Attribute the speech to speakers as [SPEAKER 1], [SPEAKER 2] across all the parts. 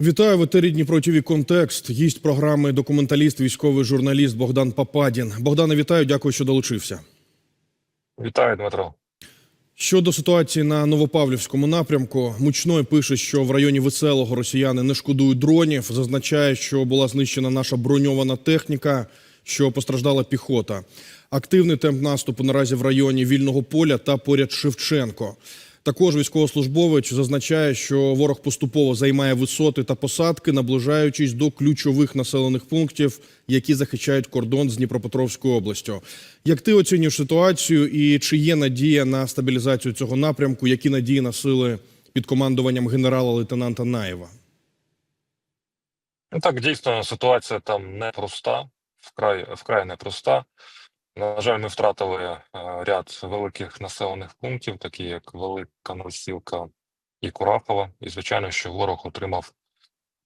[SPEAKER 1] Вітаю в етері Дніпро ТВ Контекст. Гість програми документаліст, військовий журналіст Богдан Пападін. Богдане, вітаю, дякую, що долучився.
[SPEAKER 2] Вітаю, Дмитро.
[SPEAKER 1] Щодо ситуації на Новопавлівському напрямку, Мучной пише, що в районі Веселого росіяни не шкодують дронів. Зазначає, що була знищена наша броньована техніка, що постраждала піхота. Активний темп наступу наразі в районі вільного поля та поряд Шевченко. Також військовослужбовець зазначає, що ворог поступово займає висоти та посадки, наближаючись до ключових населених пунктів, які захищають кордон з Дніпропетровською областю. Як ти оцінюєш ситуацію і чи є надія на стабілізацію цього напрямку? Які надії на сили під командуванням генерала-лейтенанта Наєва?
[SPEAKER 2] Ну так, дійсно, ситуація там непроста, вкрай, вкрай непроста. На жаль, ми втратили е, ряд великих населених пунктів, такі як Велика Носілка і Курахова. І, звичайно, що ворог отримав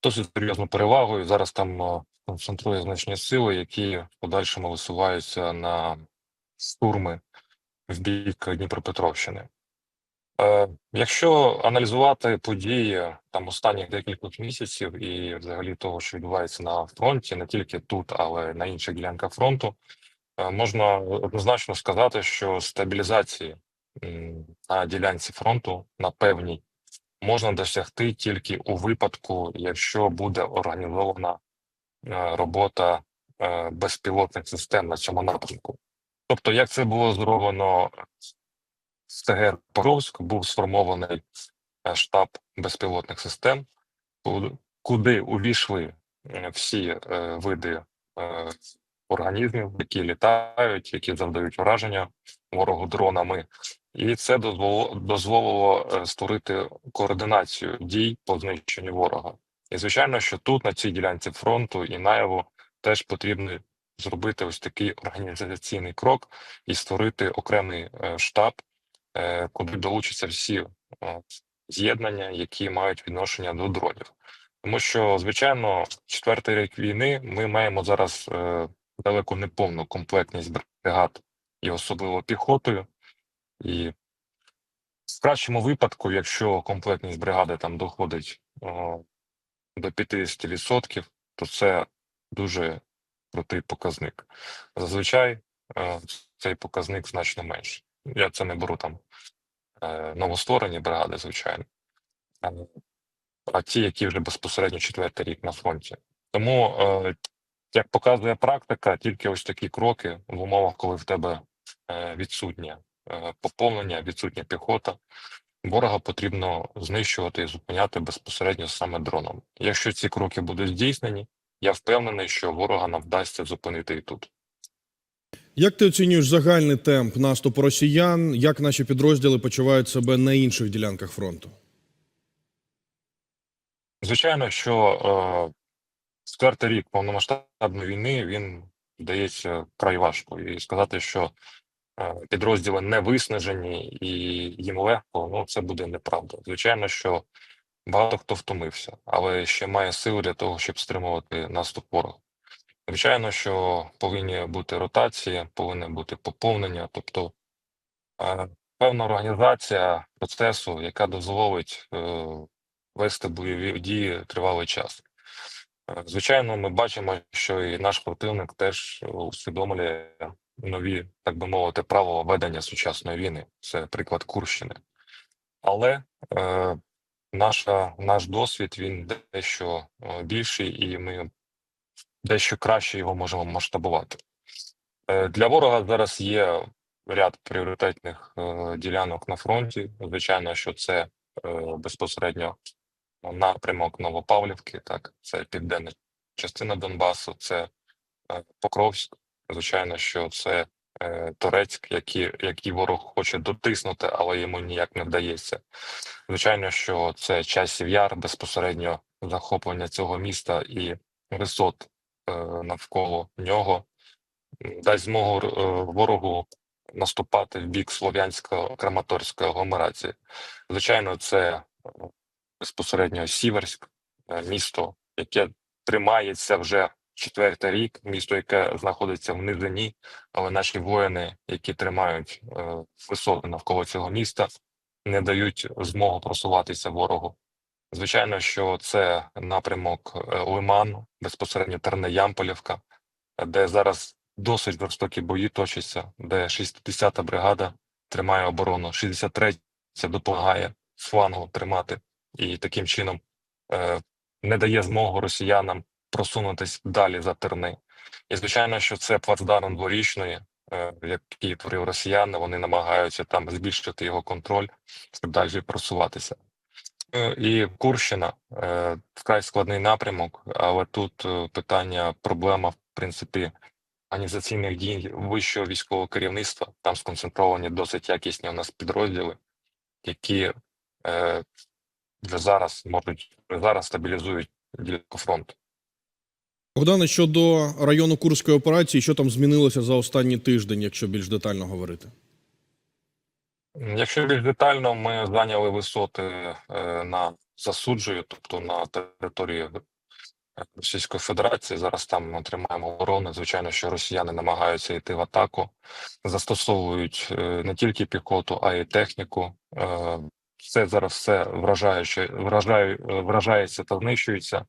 [SPEAKER 2] досить серйозну перевагу, і зараз там е, концентрує значні сили, які в подальшому висуваються на штурми в бік Дніпропетровщини. Е, Якщо аналізувати події там останніх декількох місяців і взагалі того, що відбувається на фронті, не тільки тут, але й на інших ділянках фронту, можна однозначно сказати, що стабілізації на ділянці фронту на певній можна досягти тільки у випадку, якщо буде організована е, робота е, безпілотних систем на цьому напрямку. Тобто, як це було зроблено в ТГ Покровськ, був сформований е, штаб безпілотних систем, ку- куди увійшли е, всі е, види е, організмів, які літають, які завдають ураження ворогу дронами, і це дозволило, дозволило е, створити координацію дій по знищенню ворога. І звичайно, що тут, на цій ділянці фронту і наяву, теж потрібно зробити ось такий організаційний крок і створити окремий е, штаб, е, куди долучаться всі з'єднання, які мають відношення до дронів. Тому що, звичайно, четвертий рік війни ми маємо зараз далеко не повну комплектність бригад і особливо піхотою. І в кращому випадку, якщо комплектність бригади там доходить о, до 50%, то це дуже крутий показник. Зазвичай е, цей показник значно менший. Я це не беру там е, новостворені бригади, звичайно, а, а ті, які вже безпосередньо четвертий рік на фронті. Тому, е, як показує практика, тільки ось такі кроки в умовах, коли в тебе е, відсутнє е, поповнення, відсутня піхота, ворога потрібно знищувати і зупиняти безпосередньо саме дроном. Якщо ці кроки будуть здійснені, я впевнений, що ворога нам вдасться зупинити і тут.
[SPEAKER 1] Як ти оцінюєш загальний темп наступу росіян? Як наші підрозділи почувають себе на інших ділянках фронту?
[SPEAKER 2] Звичайно, що е, четвертий рік повномасштабної війни він здається край важко. І сказати, що е, підрозділи не виснажені і їм легко, ну це буде неправда. Звичайно, що багато хто втомився, але ще має сили для того, щоб стримувати наступ ворога. Звичайно, що повинні бути ротації, повинне бути поповнення, тобто е, певна організація процесу, яка дозволить е, вести бойові дії тривалий час. Звичайно, ми бачимо, що і наш противник теж усвідомлює нові, так би мовити, правила ведення сучасної війни. Це приклад Курщини. Але е, наша, наш досвід він дещо е, більший, і ми дещо краще його можемо масштабувати. Е, Для ворога зараз є ряд пріоритетних е, ділянок на фронті. Звичайно, що це е, безпосередньо напрямок Новопавлівки, так, це південна частина Донбасу, це е, Покровськ. Звичайно, що це е, Торецьк, який, який ворог хоче дотиснути, але йому ніяк не вдається. Звичайно, що це часів яр, безпосередньо захоплення цього міста і висот е, навколо нього дасть змогу ворогу наступати в бік Слов'янського Краматорської агломерації. Звичайно, це безпосередньо Сіверськ, е, місто, яке тримається вже четвертий рік, місто, яке знаходиться в низині, але наші воїни, які тримають е, висоти навколо цього міста, не дають змогу просуватися ворогу. Звичайно, що це напрямок е, Лиман, безпосередньо Терне-Ямполівка, де зараз досить жорстокі бої точаться, де 60-та бригада тримає оборону, 63-я допомагає з флангу тримати і таким чином е, не дає змогу росіянам просунутись далі за терни. І звичайно, що це плацдарм дворічної, е, який творив росіяни. Вони намагаються там збільшити його контроль, щоб далі просуватися. Е, І Курщина е, вкрай складний напрямок, але тут е, питання, проблема, в принципі, організаційних дій вищого військового керівництва. Там сконцентровані досить якісні у нас підрозділи, які вже зараз можуть вже зараз стабілізують ділянку фронту.
[SPEAKER 1] Богдане, щодо району Курської операції, що там змінилося за останній тиждень, якщо більш детально говорити?
[SPEAKER 2] Якщо більш детально, ми зайняли висоти е, на засуджую, тобто на території е, Російської Федерації. Зараз там ми тримаємо оборону. Звичайно, що росіяни намагаються йти в атаку, застосовують е, не тільки піхоту, а й техніку. Е, Все зараз все вражаюче, вражає, е, вражається та знищується.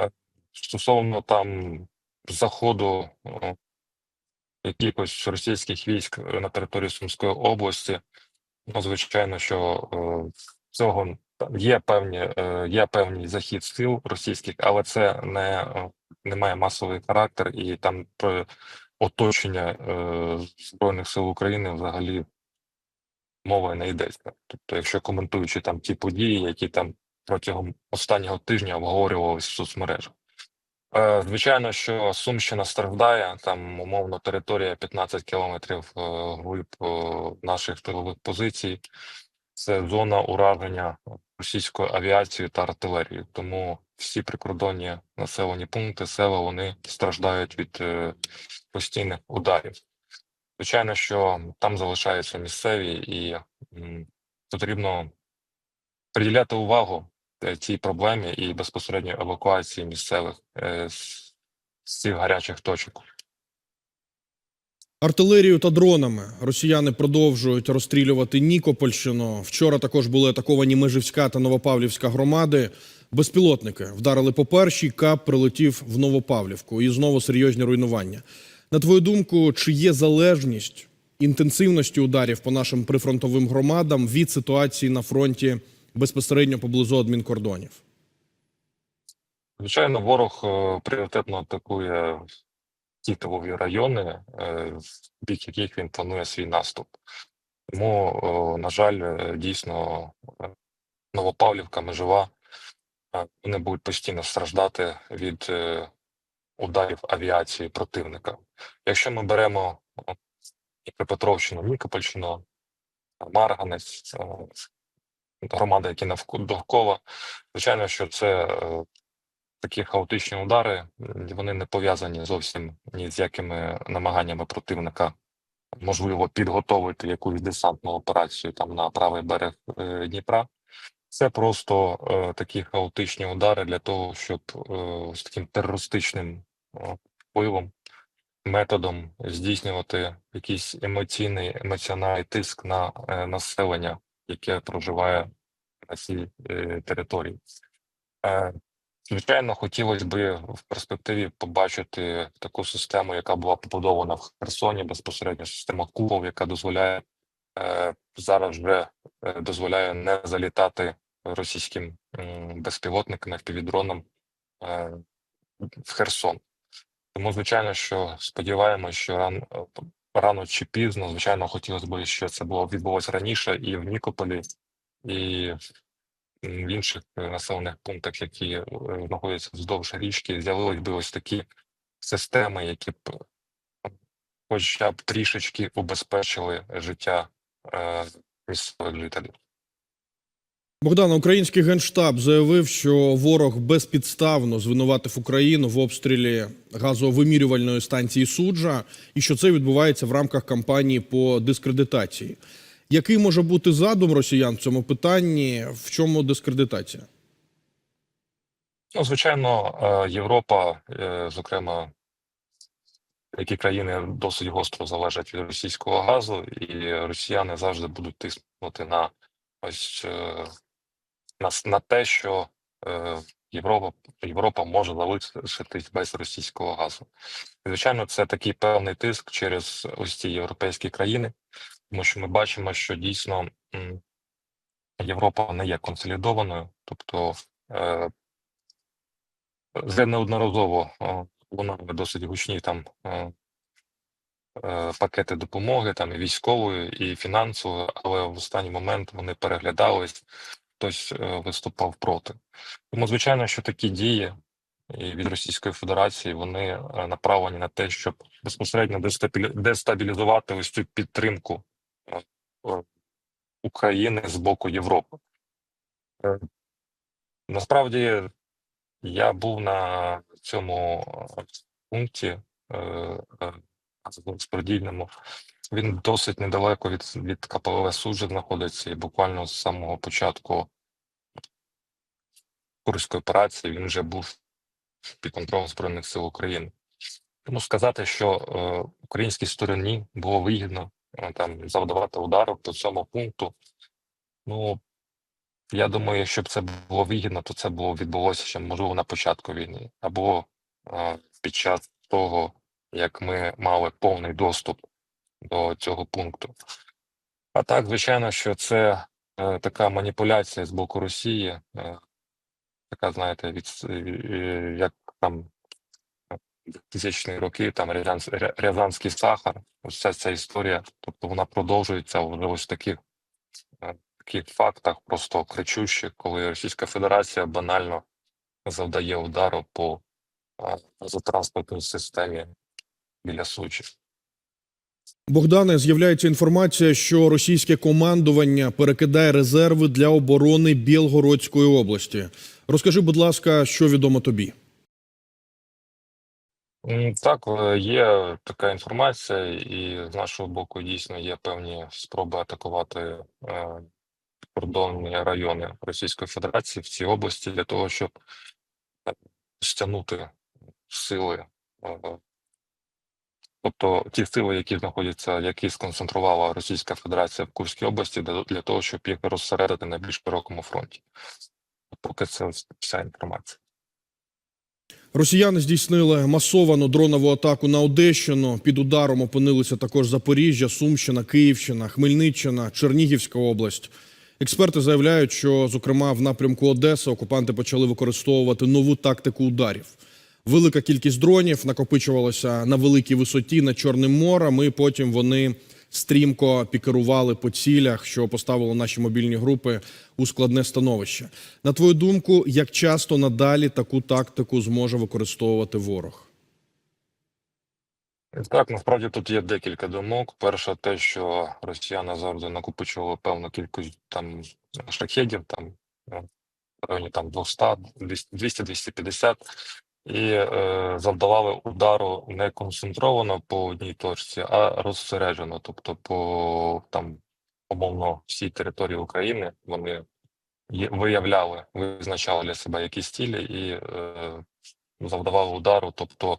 [SPEAKER 2] Е, Стосовно там заходу якихось російських військ е, на території Сумської області, ну звичайно, що е, цього є певні є певний захід сил російських, але це не, не має масовий характер, і там оточення збройних сил України взагалі мови не йдеться. Тобто, якщо коментуючи там ті події, які там протягом останнього тижня обговорювалися в соцмережах. Е, Звичайно, що Сумщина страждає, там умовно територія 15 кілометрів е, глиб е, наших тилових позицій. Це зона ураження російською авіацією та артилерією. Тому всі прикордонні населені пункти, села вони страждають від е, постійних ударів. Звичайно, що там залишаються місцеві, і потрібно приділяти увагу е, цій проблемі і безпосередньо евакуації місцевих е, з, цих гарячих точок.
[SPEAKER 1] Артилерією та дронами росіяни продовжують розстрілювати Нікопольщину. Вчора також були атаковані Межівська та Новопавлівська громади. Безпілотники вдарили по першій, кап прилетів в Новопавлівку і знову серйозні руйнування. На твою думку, чи є залежність інтенсивності ударів по нашим прифронтовим громадам від ситуації на фронті безпосередньо поблизу адмінкордонів?
[SPEAKER 2] Звичайно, ворог е, пріоритетно атакує ті тилові райони, е, в бік яких він планує свій наступ. Тому, на жаль, е, дійсно е, Новопавлівка, Межова, е, вони будуть постійно страждати від е, ударів авіації противника. Якщо ми беремо о, Дніпропетровщину, Нікопольщину, Марганець, громади, які довкола, звичайно, що це е, такі хаотичні удари, вони не пов'язані зовсім ні з якими намаганнями противника, можливо, підготовити якусь десантну операцію там на правий берег е, Дніпра. Це просто е, такі хаотичні удари для того, щоб е, з таким терористичним впливом, методом здійснювати якийсь емоційний емоціональний тиск на е, населення, яке проживає на цій е, території. Е, Звичайно, хотілося б в перспективі побачити таку систему, яка була побудована в Херсоні, безпосередньо система купол, яка дозволяє е, зараз вже е, дозволяє не залітати російським безпілотникам, FPV-дронам е, в Херсон. Тому, звичайно, що сподіваємося, що ран, е, рано чи пізно, звичайно, хотілося б, що це було відбулося раніше і в Нікополі, і в інших населених пунктах, які е, знаходяться вздовж річки, з'явились би ось такі системи, які б хоча б трішечки убезпечили життя е, місцевих жителів.
[SPEAKER 1] Богдан, український генштаб заявив, що ворог безпідставно звинуватив Україну в обстрілі газовимірювальної станції суджа, і що це відбувається в рамках кампанії по дискредитації. Який може бути задум росіян в цьому питанні? В чому дискредитація?
[SPEAKER 2] Ну, звичайно, е, Європа, е, зокрема, які країни досить гостро залежать від російського газу, і росіяни завжди будуть тиснути на ось е, на, на те, що е, Європа, Європа може залишитись без російського газу. Звичайно, це такий певний тиск через ось ці європейські країни, тому що ми бачимо, що дійсно Європа не є консолідованою, тобто е, вже неодноразово е, лунали досить гучні там е, е, пакети допомоги, там і військової, і фінансової, але в останній момент вони переглядались, хтось е, виступав проти. Тому, звичайно, що такі дії від Російської Федерації вони е, направлені на те, щоб безпосередньо дестабілізувати ось цю підтримку е, України з боку Європи. Насправді я був на цьому пункті газорозподільному. Він досить недалеко від, від КПВ Суджа знаходиться, і буквально з самого початку Курської операції він вже був під контролем Збройних сил України. Тому сказати, що е, українській стороні було вигідно е, там завдавати удару по цьому пункту. Ну я думаю, якщо б це було вигідно, то це було відбулося ще можливо на початку війни, або е, під час того, як ми мали повний доступ до цього пункту. А так, звичайно, що це е, така маніпуляція з боку Росії, е, така, знаєте, від е, як там тисячні роки, там Рязансь- Рязанський сахар, ось ця ця історія, тобто вона продовжується вже ось таких, е, таких фактах, просто кричущих, коли Російська Федерація банально завдає удару по е, газотранспортній системі біля Сучі.
[SPEAKER 1] Богдане, з'являється інформація, що російське командування перекидає резерви для оборони Білгородської області. Розкажи, будь ласка, що відомо тобі?
[SPEAKER 2] Так, е, є така інформація, і з нашого боку дійсно є певні спроби атакувати е, кордонні райони Російської Федерації в цій області для того, щоб е, стягнути сили, тобто ті сили, які знаходяться, які сконцентрувала Російська Федерація в Курській області, для, того, щоб їх розсередити на більш широкому фронті. Поки це вся інформація.
[SPEAKER 1] Росіяни здійснили масовану дронову атаку на Одещину. Під ударом опинилися також Запоріжжя, Сумщина, Київщина, Хмельниччина, Чернігівська область. Експерти заявляють, що, зокрема, в напрямку Одеси окупанти почали використовувати нову тактику ударів. Велика кількість дронів накопичувалася на великій висоті над Чорним морем, і потім вони стрімко пікерували по цілях, що поставило наші мобільні групи у складне становище. На твою думку, як часто надалі таку тактику зможе використовувати ворог?
[SPEAKER 2] Так, насправді тут є декілька думок. Перше, те, що росіяни завжди накопичували певну кількість там шахедів, там в районі там 200, 200-250, і е, завдавали удару не концентровано по одній точці, а розсереджено. Тобто, по там умовно всій території України вони виявляли, визначали для себе якісь цілі і е, завдавали удару. Тобто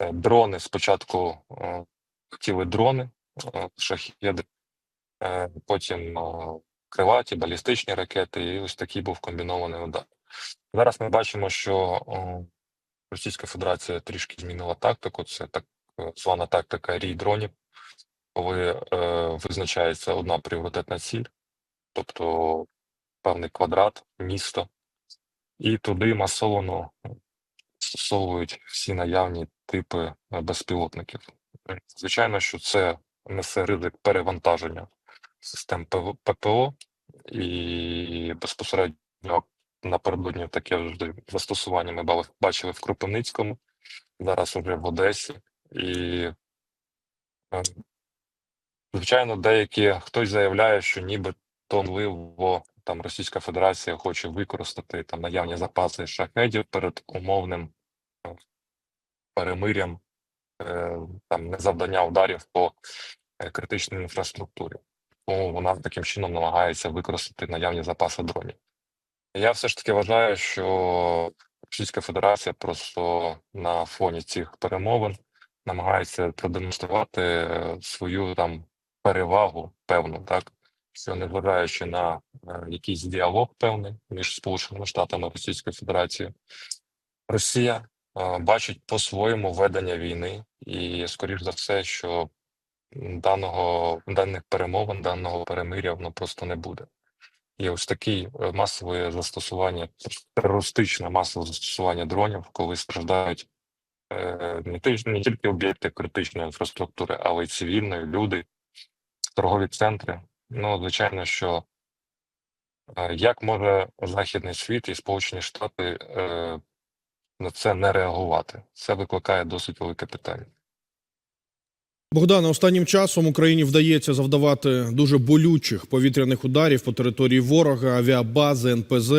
[SPEAKER 2] е, дрони спочатку е, хотіли дрони, е, шахеди, е, потім е, крилаті, балістичні ракети, і ось такий був комбінований удар. Зараз ми бачимо, що е, Російська Федерація трішки змінила тактику. Це так е, звана тактика рій дронів, коли е, визначається одна пріоритетна ціль, тобто певний квадрат, місто, і туди масово застосовують всі наявні типи е, безпілотників. Звичайно, що це несе ризик перевантаження систем ППО, і безпосередньо напередодні таке вже застосування ми бали- бачили в Кропивницькому, зараз уже в Одесі. І, е, звичайно, деякі хтось заявляє, що ніби то можливо там Російська Федерація хоче використати там наявні запаси шахедів перед умовним е, перемир'ям е, там незавдання ударів по критичній інфраструктурі. Тому вона таким чином намагається використати наявні запаси дронів. Я все ж таки вважаю, що Російська Федерація просто на фоні цих перемовин намагається продемонструвати свою там перевагу, певну, так що незважаючи на е, якийсь діалог певний між Сполученими Штатами і Російською Федерацією, Росія е, бачить по-своєму ведення війни, і скоріш за все, що даного даних перемовин, даного перемиря воно просто не буде. І ось таке масове застосування, терористичне масове застосування дронів, коли страждають е, не, не тільки об'єкти критичної інфраструктури, але й цивільної, люди, торгові центри. Ну, звичайно, що е, як може Західний світ і Сполучені Штати е, на це не реагувати? Це викликає досить велике питання.
[SPEAKER 1] Богдане, останнім часом Україні вдається завдавати дуже болючих повітряних ударів по території ворога, авіабази, НПЗ.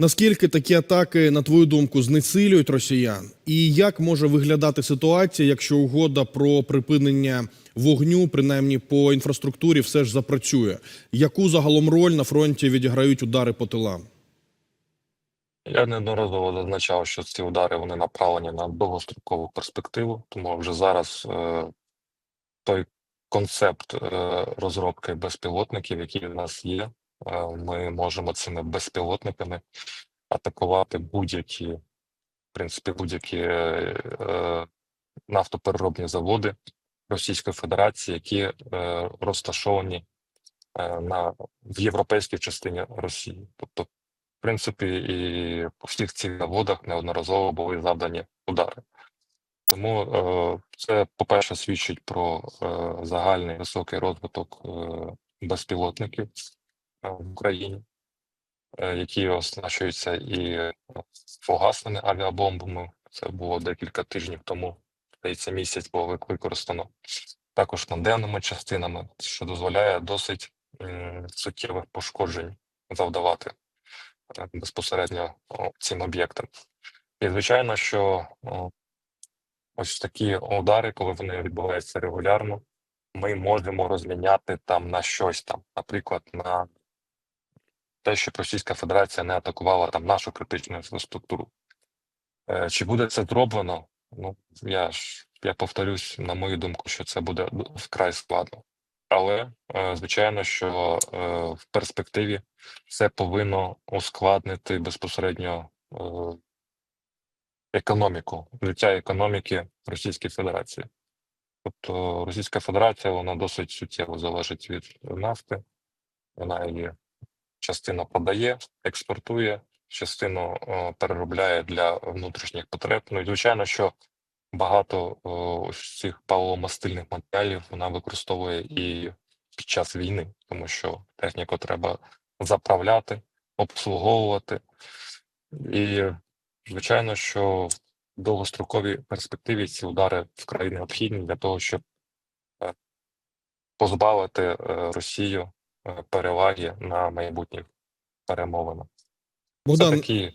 [SPEAKER 1] Наскільки такі атаки, на твою думку, знесилюють росіян? І як може виглядати ситуація, якщо угода про припинення вогню, принаймні по інфраструктурі, все ж запрацює? Яку загалом роль на фронті відіграють удари по тилам?
[SPEAKER 2] Я неодноразово зазначав, що ці удари вони направлені на довгострокову перспективу, тому вже зараз е, той концепт е, розробки безпілотників, який в нас є, е, ми можемо цими безпілотниками атакувати будь-які, в принципі, будь-які е, нафтопереробні заводи Російської Федерації, які розташовані на в європейській частині Росії, тобто в принципі, і по всіх цих заводах неодноразово були завдані удари. Тому е, це, по-перше, свідчить про е, загальний високий розвиток е, безпілотників в Україні, які оснащуються і фугасними авіабомбами. Це було декілька тижнів тому, здається, місяць було використано. Також наденними частинами, що дозволяє досить суттєвих пошкоджень завдавати безпосередньо цим об'єктам. І звичайно, що ось такі удари, коли вони відбуваються регулярно, ми можемо розміняти там на щось там, наприклад, на те, щоб Російська Федерація не атакувала там нашу критичну інфраструктуру. Е, Чи буде це зроблено? Ну я ж я повторюсь, на мою думку, що це буде вкрай складно. Але е, звичайно, що е, в перспективі це повинно ускладнити безпосередньо економіку, життя економіки Російської Федерації. Тобто Російська Федерація вона досить суттєво залежить від нафти, вона її частину продає, експортує, частину е, переробляє для внутрішніх потреб. Ну і звичайно, що багато е, ось цих паливомастильних матеріалів вона використовує і під час війни, тому що техніку треба заправляти, обслуговувати. І звичайно, що в довгостроковій перспективі ці удари вкрай необхідні для того, щоб е, позбавити е, Росію е, переваги на майбутніх перемовинах. Це такі,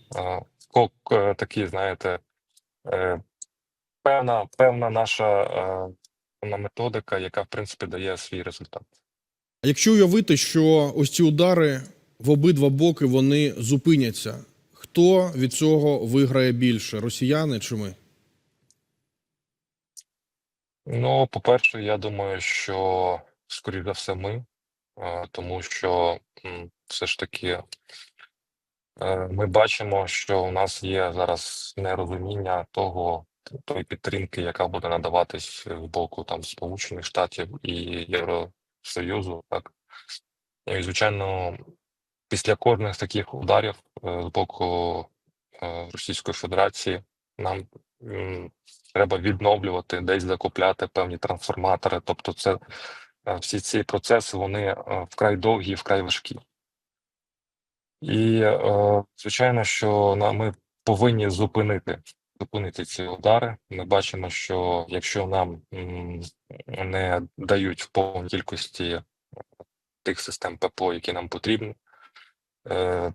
[SPEAKER 2] такі, знаєте, певна, певна наша певна методика, яка в принципі дає свій результат.
[SPEAKER 1] Якщо уявити, що ось ці удари в обидва боки вони зупиняться, хто від цього виграє більше? Росіяни чи ми?
[SPEAKER 2] Ну, по-перше, я думаю, що скоріш за все ми, тому що все ж таки е, ми бачимо, що у нас є зараз нерозуміння того, тої підтримки, яка буде надаватись з боку там Сполучених Штатів і Євросоюзу. Так і звичайно, після кожних таких ударів е, з боку е, Російської Федерації нам треба відновлювати, десь закупляти певні трансформатори. Тобто, це е, всі ці процеси вони вкрай довгі і вкрай важкі. І звичайно, що ми повинні зупинити зупинити ці удари. Ми бачимо, що якщо нам не дають в повній кількості тих систем ППО, які нам потрібні, е,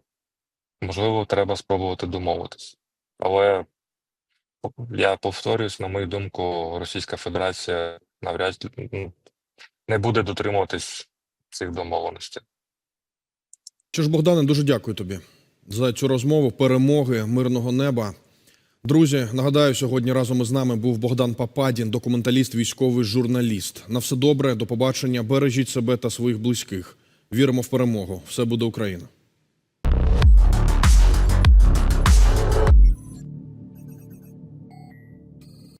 [SPEAKER 2] можливо, треба спробувати домовитись. Але я повторюсь, на мою думку, Російська Федерація навряд не буде дотримуватись цих домовленостей.
[SPEAKER 1] Що ж, Богдане, дуже дякую тобі за цю розмову, перемоги, мирного неба. Друзі, нагадаю, сьогодні разом із нами був Богдан Пападін, документаліст, військовий журналіст. На все добре, до побачення. Бережіть себе та своїх близьких. Віримо в перемогу. Все буде Україна.